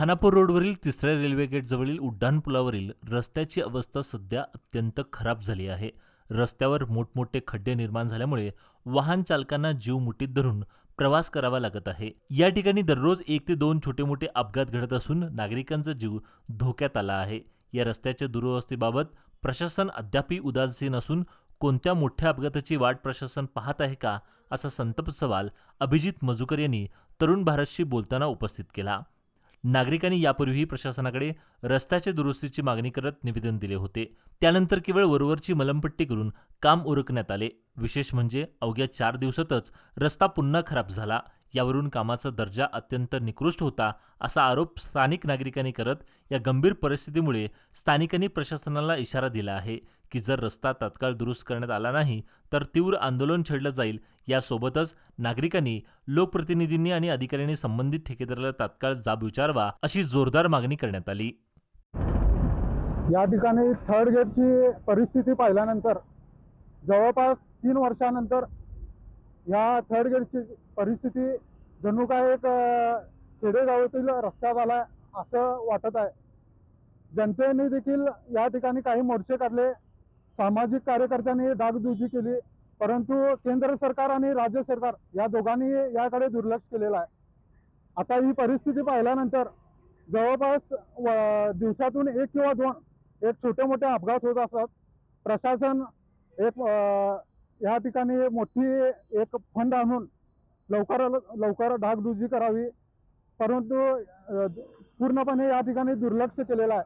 खानापूर रोडवरील तिसऱ्या रेल्वे गेटजवळील उड्डाणपुलावरील रस्त्याची अवस्था सध्या अत्यंत खराब झाली आहे. रस्त्यावर मोठमोठे खड्डे निर्माण झाल्यामुळे वाहन चालकांना जीव मुठीत धरून प्रवास करावा लागत आहे. या ठिकाणी दररोज एक ते दोन छोटे मोठे अपघात घडत असून नागरिकांचा जीव धोक्यात आला आहे. या रस्त्याच्या दुरवस्थेबाबत प्रशासन अद्यापही उदासीन असून कोणत्या मोठ्या अपघाताची वाट प्रशासन पाहत आहे का असा संतप्त सवाल अभिजित मजुकर यांनी तरुण भारतशी बोलताना उपस्थित केला. नागरिकांनी यापूर्वीही प्रशासनाकडे रस्त्याच्या दुरुस्तीची मागणी करत निवेदन दिले होते. त्यानंतर केवळ वरवरची मलमपट्टी करून काम उरकण्यात आले. विशेष म्हणजे अवघ्या चार दिवसातच रस्ता पुन्हा खराब झाला. यावरून कामाचा दर्जा अत्यंत निकृष्ट होता असा आरोप स्थानिक नागरिकांनी करत या गंभीर परिस्थितीमुळे स्थानिकांनी प्रशासनाला इशारा दिला आहे की जर रस्ता तात्काळ दुरुस्त करण्यात आला नाही तर तीव्र आंदोलन छेडलं जाईल. यासोबतच नागरिकांनी लोकप्रतिनिधींनी आणि अधिकाऱ्यांनी संबंधित ठेकेदाराला तात्काळ जाब विचारवा अशी जोरदार मागणी करण्यात आली. या ठिकाणी थर्ड गेटची परिस्थिती पाहिल्यानंतर जवळपास तीन वर्षानंतर या थर्ड ग्रेडची परिस्थिती जणू काय एक खेडेगावातील रस्ता झाला असं वाटत आहे. जनतेने देखील या ठिकाणी काही मोर्चे काढले. सामाजिक कार्यकर्त्यांनी डागदुजी केली. परंतु केंद्र सरकार आणि राज्य सरकार या दोघांनी याकडे दुर्लक्ष केलेलं आहे. आता ही परिस्थिती पाहिल्यानंतर जवळपास व- दिवसातून एक किंवा दोन एक छोटे मोठे अपघात होत असतात. प्रशासन एक या ठिकाणी मोठी एक फंड आणून लवकर लवकर डागडुजी करावी. परंतु पूर्णपणे या ठिकाणी दुर्लक्ष केलेलं आहे.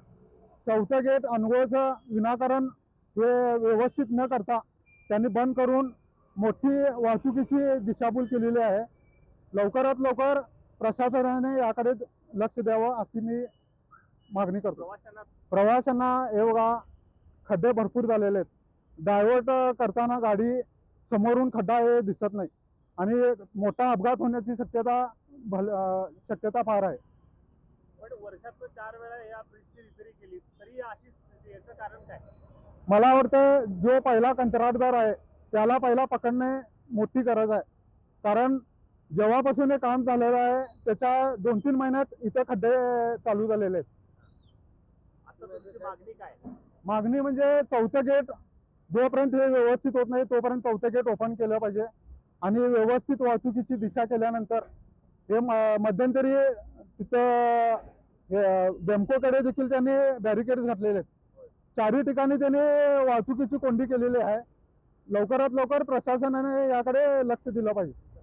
चौथं गेट अनगोळचं विनाकारण हे व्यवस्थित न करता त्यांनी बंद करून मोठी वाहतुकीची दिशाभूल केलेली आहे. लवकरात लवकर प्रशासनाने याकडे लक्ष द्यावं अशी मी मागणी करतो. प्रवाशांना हे बघा खड्डे भरपूर झालेले आहेत. डायव्हर्ट करताना गाडी समोरून खड्डा हे दिसत नाही. आणि मोठा अपघात होण्याची शक्यता भल शक्यता फार आहे. पण चार वेळा या ब्रिजची रिपेरी केली तरी अशी स्थिती याचं कारण काय? मला वाटतं जो पहिला कंत्राटदार आहे त्याला पहिला पकडणे मोठी गरज आहे. कारण जेव्हापासून हे काम झालेलं आहे त्याच्या दोन तीन महिन्यात इथे खड्डे चालू झालेले आहेत. काय? मागणी म्हणजे चौथं गेट जोपर्यंत हे व्यवस्थित होत नाही तोपर्यंत चौथं गेट ओपन केलं पाहिजे. आणि व्यवस्थित वाहतुकीची दिशा केल्यानंतर हे म- मध्यंतरी तिथं हे बेमकोकडे देखील त्यांनी बॅरिकेड घातलेले आहेत. चारही ठिकाणी त्यांनी वाहतुकीची कोंडी केलेली आहे. लवकरात लवकर प्रशासनाने याकडे लक्ष दिलं पाहिजे.